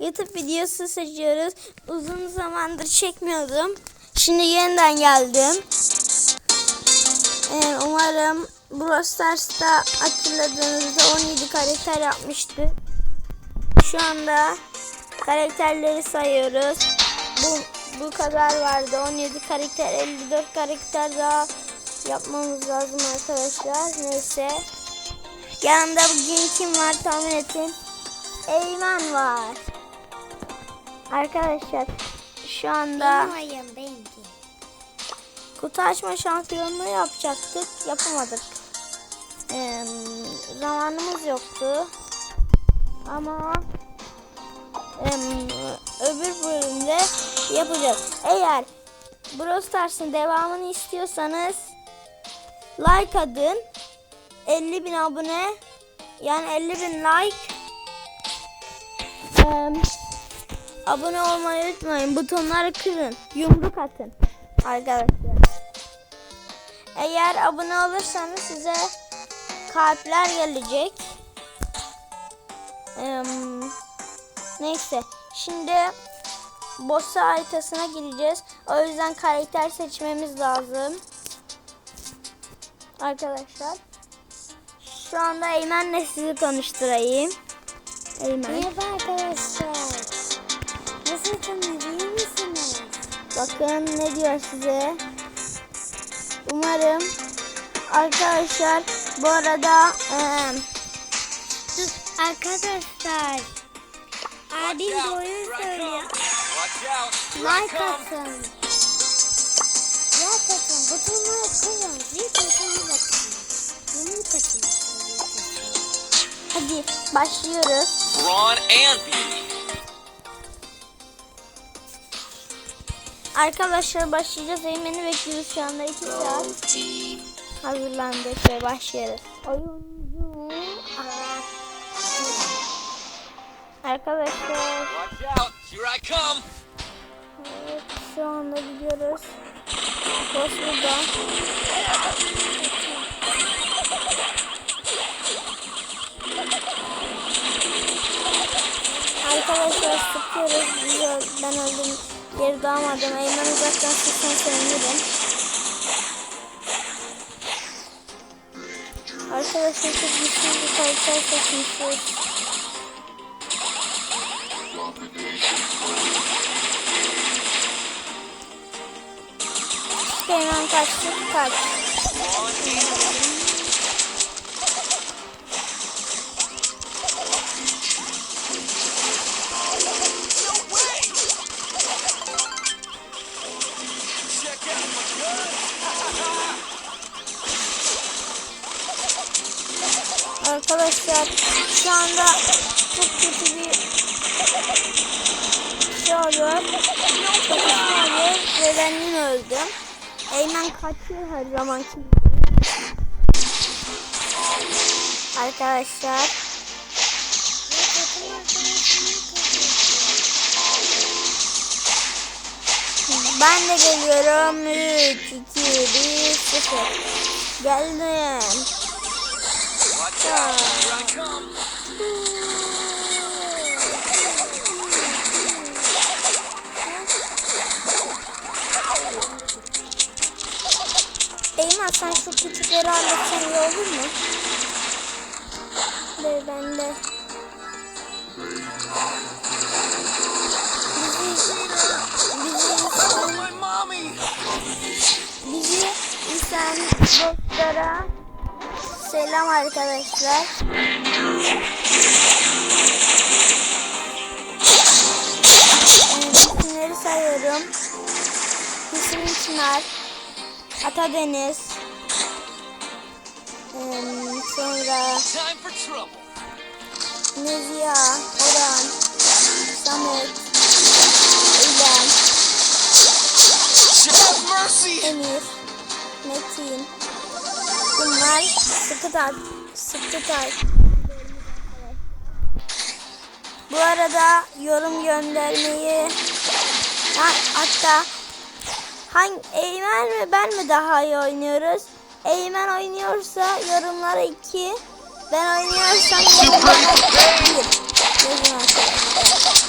YouTube videosu seçiyoruz. Uzun zamandır çekmiyordum. Şimdi yeniden geldim. Ee, umarım Brawl Stars'ta hatırladığınızda 17 karakter yapmıştık. Şu anda karakterleri sayıyoruz. Bu bu kadar vardı. 17 karakter, 54 karakter daha yapmamız lazım arkadaşlar. Neyse. Yanında bugün kim var tahmin edin. Eymen var. Arkadaşlar şu anda Hayır benimki. kutu açma şampiyonluğu yapacaktık. Yapamadık. Ee, zamanımız yoktu. Ama em, öbür bölümde yapacağız. Eğer Brawl Stars'ın devamını istiyorsanız like atın. 50 bin abone yani 50 bin like Em, abone olmayı unutmayın. Butonları kırın. Yumruk atın. Arkadaşlar. Eğer abone olursanız size kalpler gelecek. Em, neyse. Şimdi bossa haritasına gireceğiz. O yüzden karakter seçmemiz lazım. Arkadaşlar. Şu anda Eymen'le sizi tanıştırayım. Eymen. Merhaba arkadaşlar. Nasılsınız? iyi misiniz? Bakın ne diyor size. Umarım arkadaşlar bu arada Dur arkadaşlar. Adil doğruyu söylüyor. Like atın. Like atın. Butonları kırın. Zil butonuna bakın. Yumruk atın. hadi başlıyoruz. Ron and Beauty. Arkadaşlar başlayacağız. Eymen'i bekliyoruz şu anda 2 saat. Hazırlandık ve başlıyoruz. Oyuncu Arkadaşlar Watch out! Here I come! evet, şu anda gidiyoruz. Boss burada. Arkadaşlar sıkıyoruz. Ben öldüm. Geri doğamadım. Eymen uzaktan sıksan sevinirim. Arkadaşlar çok güçlü bir karakter seçmişiz. İşte Eymen kaçtı. Kaç. Şu anda çok kötü bir şey oluyor. Çok oluyor ve ben öldüm. Eymen kaçıyor her zamanki gibi. Arkadaşlar ben de geliyorum. 3, 2, 1, 0. Geldim. Watch sen şu küçükleri iyi olur mu? Ver ben de. Bizi, bizi, bizi isen dostlara selam arkadaşlar. İsimleri sayıyorum. Hüseyin Çınar, Atadeniz, ee, sonra! Neziha, Orhan, Samet, İlhan! Emir, Metin. Bunlar sıkı tak, sıkı tak. Bu arada yorum göndermeyi ha, hatta hangi Eymen mi ben mi daha iyi oynuyoruz? Eymen oynuyorsa yorumlara 2 ben oynuyorsam yorumlara 1 yazın arkadaşlar.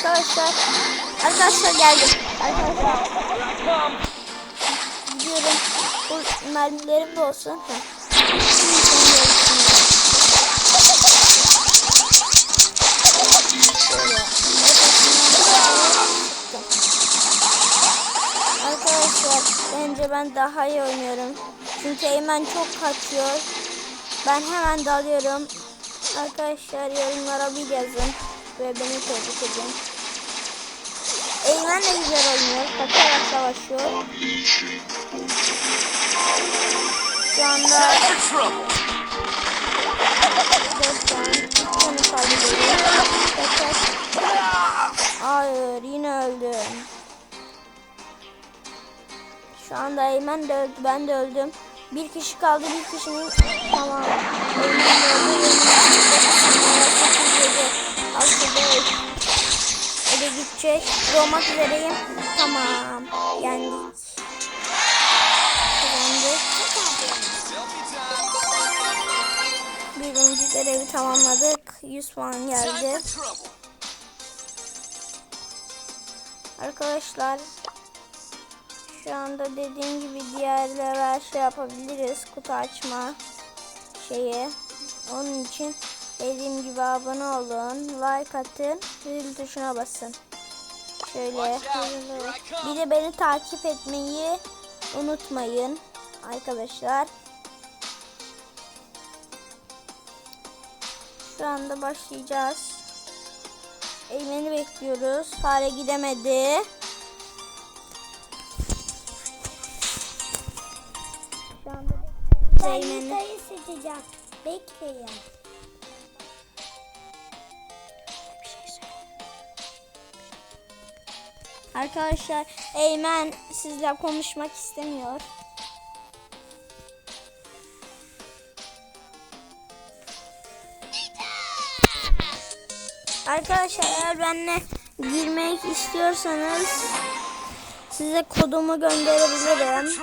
Arkadaşlar. Arkadaşlar geldim. Arkadaşlar. Gidiyorum. Bu mermilerim de olsun. Arkadaşlar bence ben daha iyi oynuyorum. Çünkü Eymen çok kaçıyor. Ben hemen dalıyorum. Arkadaşlar yorumlara bir yazın. Ve beni tebrik edin. Eymen de güzel oynuyor. Kaçarak savaşıyor. Şu anda For trouble. 4 tane. 2 tane kaldı geriye. Kaçak. Hayır yine öldüm. Şu anda Eymen de öldü. Ben de öldüm. Bir kişi kaldı. Bir kişinin tamam. Gidecek. Doğmak üzereyim. Tamam. Yendik. Birinci görevi tamamladık. 100 puan geldi. Arkadaşlar şu anda dediğim gibi diğer şey yapabiliriz. Kutu açma şeyi. Onun için dediğim gibi abone olun. Like atın. Zil tuşuna basın. Şöyle. Bir de beni takip etmeyi unutmayın. Arkadaşlar. Şu anda başlayacağız. Eymen'i bekliyoruz. Fare gidemedi. Şu anda Eymen'i. Seçeceğim. Bekleyin. Arkadaşlar Eymen sizle konuşmak istemiyor. Arkadaşlar eğer benimle girmek istiyorsanız size kodumu gönderebilirim.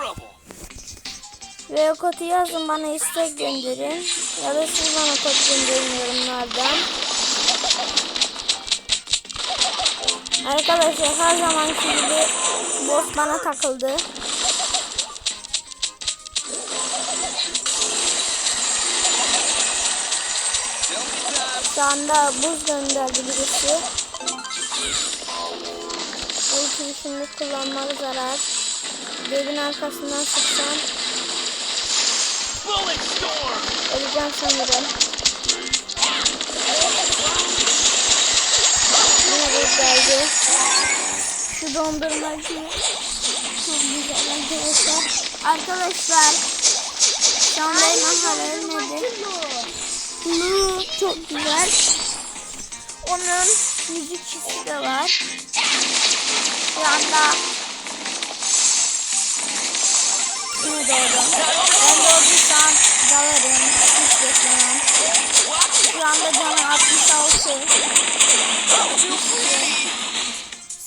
Ve o kodu yazın bana istek gönderin. Ya da siz bana kod gönderin yorumlardan. Arkadaşlar her zamanki gibi boss bana takıldı. Şu anda buz gönderdi birisi. Ultiyi şimdi kullanmak zarar. Devin arkasından sıksam öleceğim sanırım. Geldi. Şu dondurmacı çok güzel arkadaşlar. Arkadaşlar Eymen hala ölmedi. Lu çok güzel. Onun müzikçisi de var. Şu anda yine doğdum. Ben doğduysam dalarım. Beklemem. Şu anda canım 66.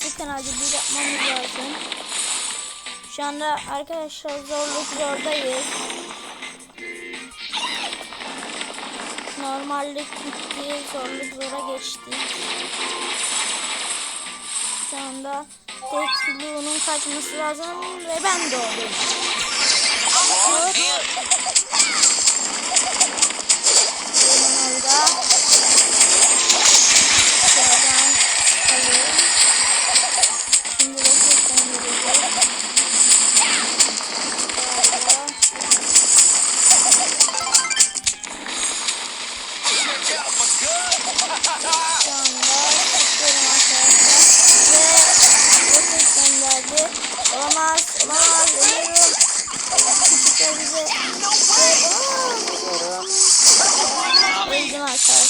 Sıkın hadi bir yapmamız lazım. Şu anda arkadaşlar zorluk zordayız. Normallik bitti, zorluk zora geçti. Şu anda tek Lu'nun kaçması lazım ve ben doğdum. Hop.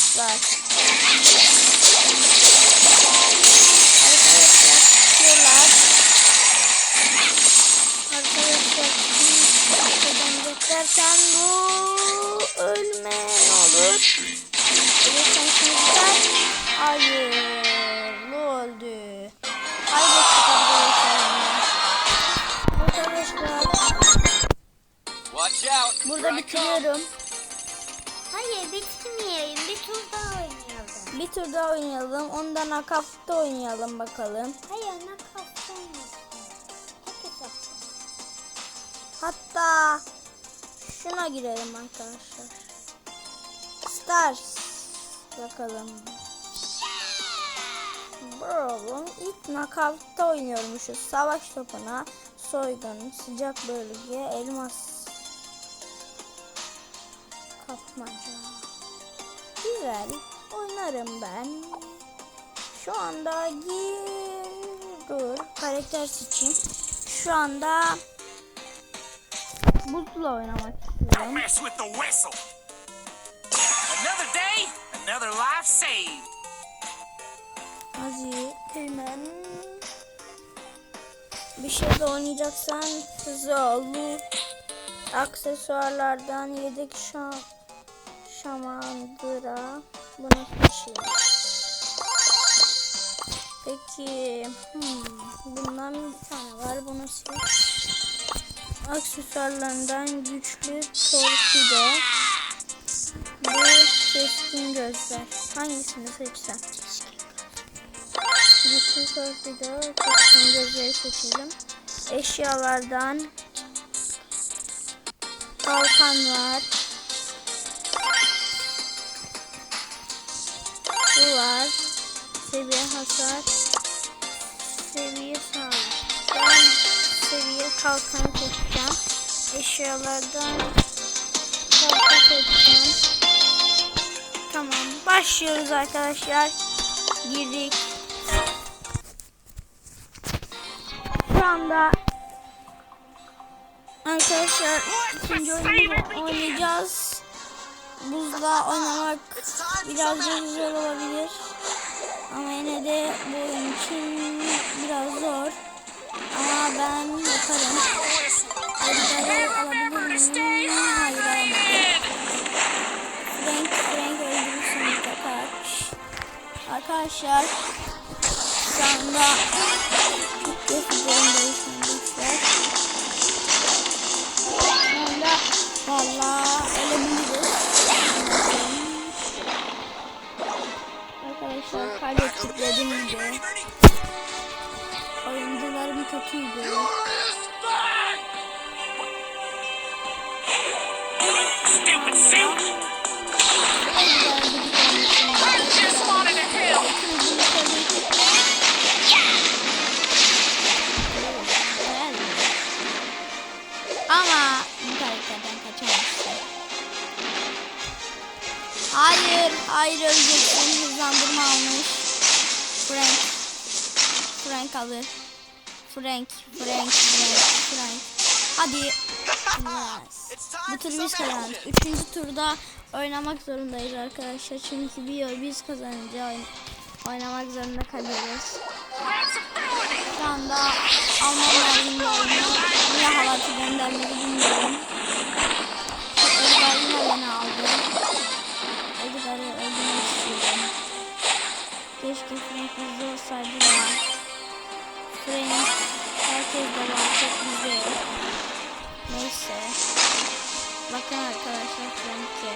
Arkadaşlar. Arkadaşlar tutuyorlar. Arkadaşlar kazanacak derken bu ölme ne olur. Ölürsen şimdiden hayır bu öldü. Kaybettik arkadaşlar. Arkadaşlar bitiriyorum. Bir tur daha oynayalım. Ondan nakafta oynayalım bakalım. Hayır. Tek hesapta. Hatta şuna girelim arkadaşlar. Stars. Bakalım. Brawl'un ilk nakavtta oynuyormuşuz. Savaş topuna, soygun, sıcak bölge, elmas. Kapmaca. Güzel. Oynarım ben. Şu anda gir. Dur. Karakter seçeyim. Şu anda buzla oynamak istiyorum. Another day, another life saved. Hadi hemen bir şey de oynayacaksan hızlı ol. Bu aksesuarlardan yedek şam şamandıra bunu seçeyim. Peki hmm, bundan bir tane var bunu seç. Aksesuarlarından güçlü torpido. Bu keskin gözler. Hangisini seçsem? Güçlü torpido, keskin gözleri seçelim. Eşyalardan kalkan var. Bu var. Seviye hasar. Seviye sağlık. Ben seviye kalkan seçeceğim. Eşyalardan kalkan seçeceğim. Tamam. Başlıyoruz arkadaşlar. Girdik. Şu anda arkadaşlar ikinci oyunu oynayacağız. Buzla oynamak birazcık zor olabilir. Ama yine de bu oyun için biraz zor. Ama ben yaparım. Edgar'ı alabilir miyim? Hayır alamadım. Frank, Frank öldürürsün kaç. Arkadaşlar şu anda çok yapacağındayız arkadaşlar. Arkadaşlar kaybettik dediğim gibi. Oyuncularım kötüydü. Stupid Hayır, öleceksin. Hızlandırma almış. Frank. Frank alır. Frank, Frank, Frank, Frank. Hadi. Yes. Bu turu biz kazandık. Üçüncü turda oynamak zorundayız arkadaşlar. Çünkü bir biz kazanınca oyn- oynamak zorunda kalıyoruz. Şu anda Alman lazım oyunu. Niye halatı göndermedi bilmiyorum. Frank bizde olsaydı da. Frank herkes de var. Çok yok. Neyse. Bakın arkadaşlar Frank'e.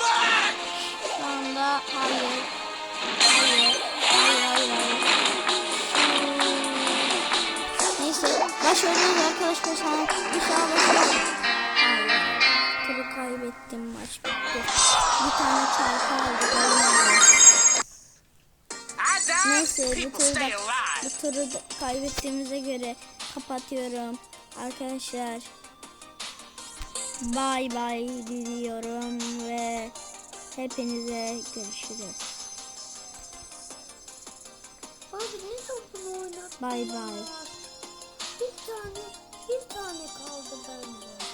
Back! Şu anda hayır. Hayır. Hayır hayır hayır. Neyse. Başarıyoruz arkadaşlar. Sana inşallah kaybettim. Maç bitti. Bir tane çarpı die, Neyse bu turu, da, bu turu da kaybettiğimize göre kapatıyorum. Arkadaşlar. Bay bay diliyorum ve hepinize görüşürüz. Abi ne? Bay bay. Bir tane, bir tane kaldı bende.